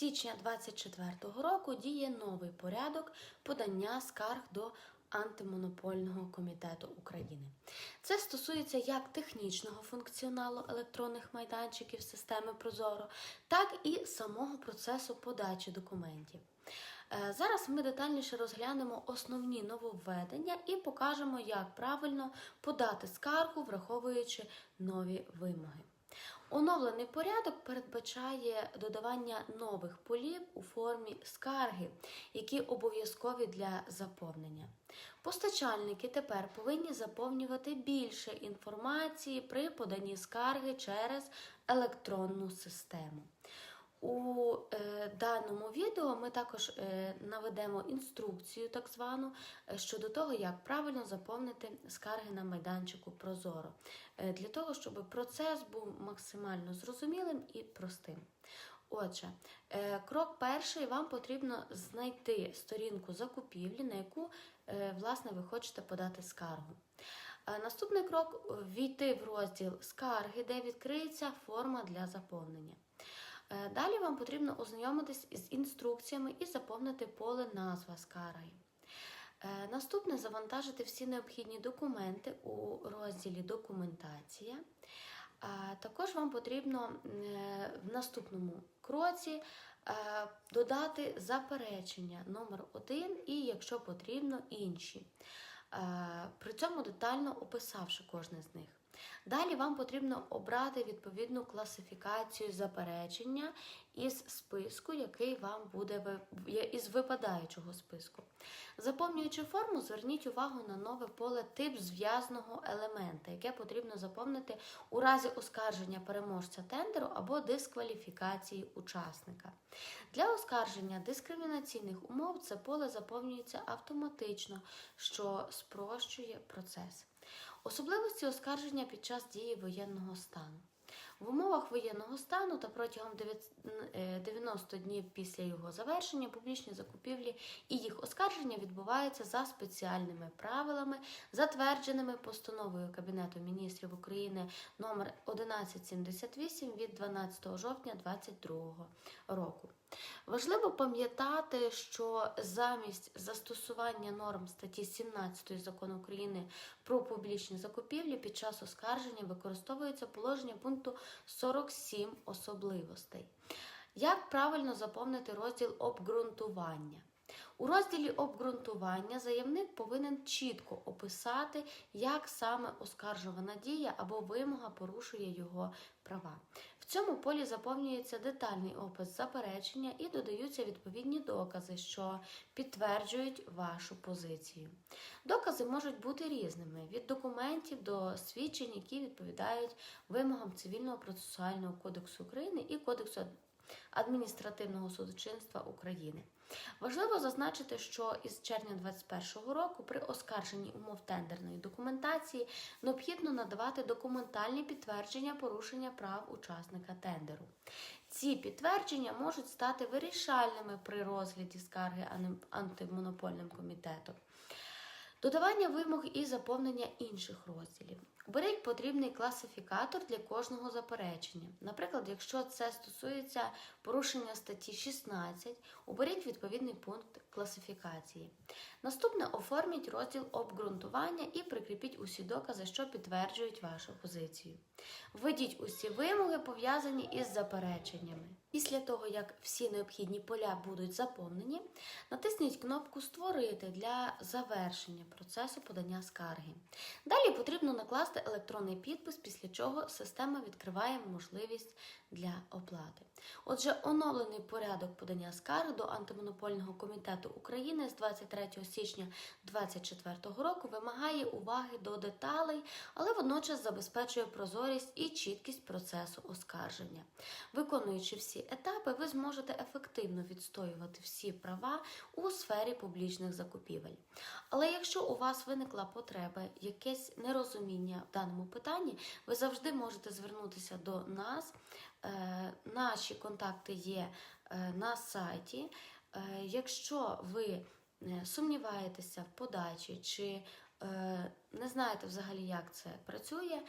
січня 2024 року діє новий порядок подання скарг до Антимонопольного комітету України. Це стосується як технічного функціоналу електронних майданчиків системи Прозоро, так і самого процесу подачі документів. Е, Зараз ми детальніше розглянемо основні нововведення і покажемо, як правильно подати скаргу, враховуючи нові вимоги. Оновлений порядок передбачає додавання нових полів у формі скарги, які обов'язкові для заповнення. Постачальники тепер повинні заповнювати більше інформації при поданні скарги через електронну систему. У е, даному відео ми також е, наведемо інструкцію, так звану, е, щодо того, як правильно заповнити скарги на майданчику Прозоро, для того, щоб процес був максимально зрозумілим і простим. Отже, крок перший вам потрібно знайти сторінку закупівлі, на яку власне ви хочете подати скаргу. Наступний крок війти в розділ скарги, де відкриється форма для заповнення. Е, Далі вам потрібно ознайомитись з інструкціями і заповнити поле назва скарги. Е, Наступне завантажити всі необхідні документи у розділі Документація. Також вам потрібно е, в наступному кроці е, додати заперечення номер 1 і, якщо потрібно, інші. Е, При цьому детально описавши кожне з них. Далі вам потрібно обрати відповідну класифікацію заперечення із списку, який вам буде із випадаючого списку. Заповнюючи форму, зверніть увагу на нове поле тип зв'язного елемента, яке потрібно заповнити у разі оскарження переможця тендеру або дискваліфікації учасника. Для оскарження дискримінаційних умов це поле заповнюється автоматично, що спрощує процес. Особливості оскарження під час дії воєнного стану. В умовах воєнного стану та протягом е, 90 днів після його завершення публічні закупівлі і їх оскарження відбуваються за спеціальними правилами, затвердженими постановою Кабінету міністрів України номер 1178 від 12 жовтня 2022 року. Важливо пам'ятати, що замість застосування норм статті 17 закону України про публічні закупівлі під час оскарження використовується положення пункту 47 особливостей. Як правильно заповнити розділ обґрунтування? У розділі обґрунтування заявник повинен чітко описати, як саме оскаржувана дія або вимога порушує його права. Цьому полі заповнюється детальний опис заперечення і додаються відповідні докази, що підтверджують вашу позицію. Докази можуть бути різними: від документів до свідчень, які відповідають вимогам Цивільного процесуального кодексу України і Кодексу адміністративного судочинства України. Важливо зазначити, що із червня 2021 року при оскарженні умов тендерної документації необхідно надавати документальні підтвердження порушення прав учасника тендеру. Ці підтвердження можуть стати вирішальними при розгляді скарги антимонопольним комітетом. Додавання вимог і заповнення інших розділів. Оберіть потрібний класифікатор для кожного заперечення. Наприклад, якщо це стосується порушення статті 16, оберіть відповідний пункт класифікації. Наступне оформіть розділ обґрунтування і прикріпіть усі докази, що підтверджують вашу позицію. Введіть усі вимоги, пов'язані із запереченнями. Після того, як всі необхідні поля будуть заповнені, натисніть кнопку Створити для завершення процесу подання скарги. Далі потрібно накласти електронний підпис, після чого система відкриває можливість для оплати. Отже, оновлений порядок подання скарг до Антимонопольного комітету України з 23 січня 2024 року вимагає уваги до деталей, але водночас забезпечує прозорість і чіткість процесу оскарження. Виконуючи всі етапи, ви зможете ефективно відстоювати всі права у сфері публічних закупівель. Але якщо у вас виникла потреба, якесь нерозуміння в даному питанні, ви завжди можете звернутися до нас. Е, Наші контакти є е, на сайті. Е, Якщо ви е, сумніваєтеся в подачі чи не знаєте взагалі, як це працює,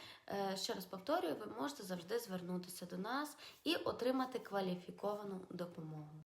ще раз повторюю, ви можете завжди звернутися до нас і отримати кваліфіковану допомогу.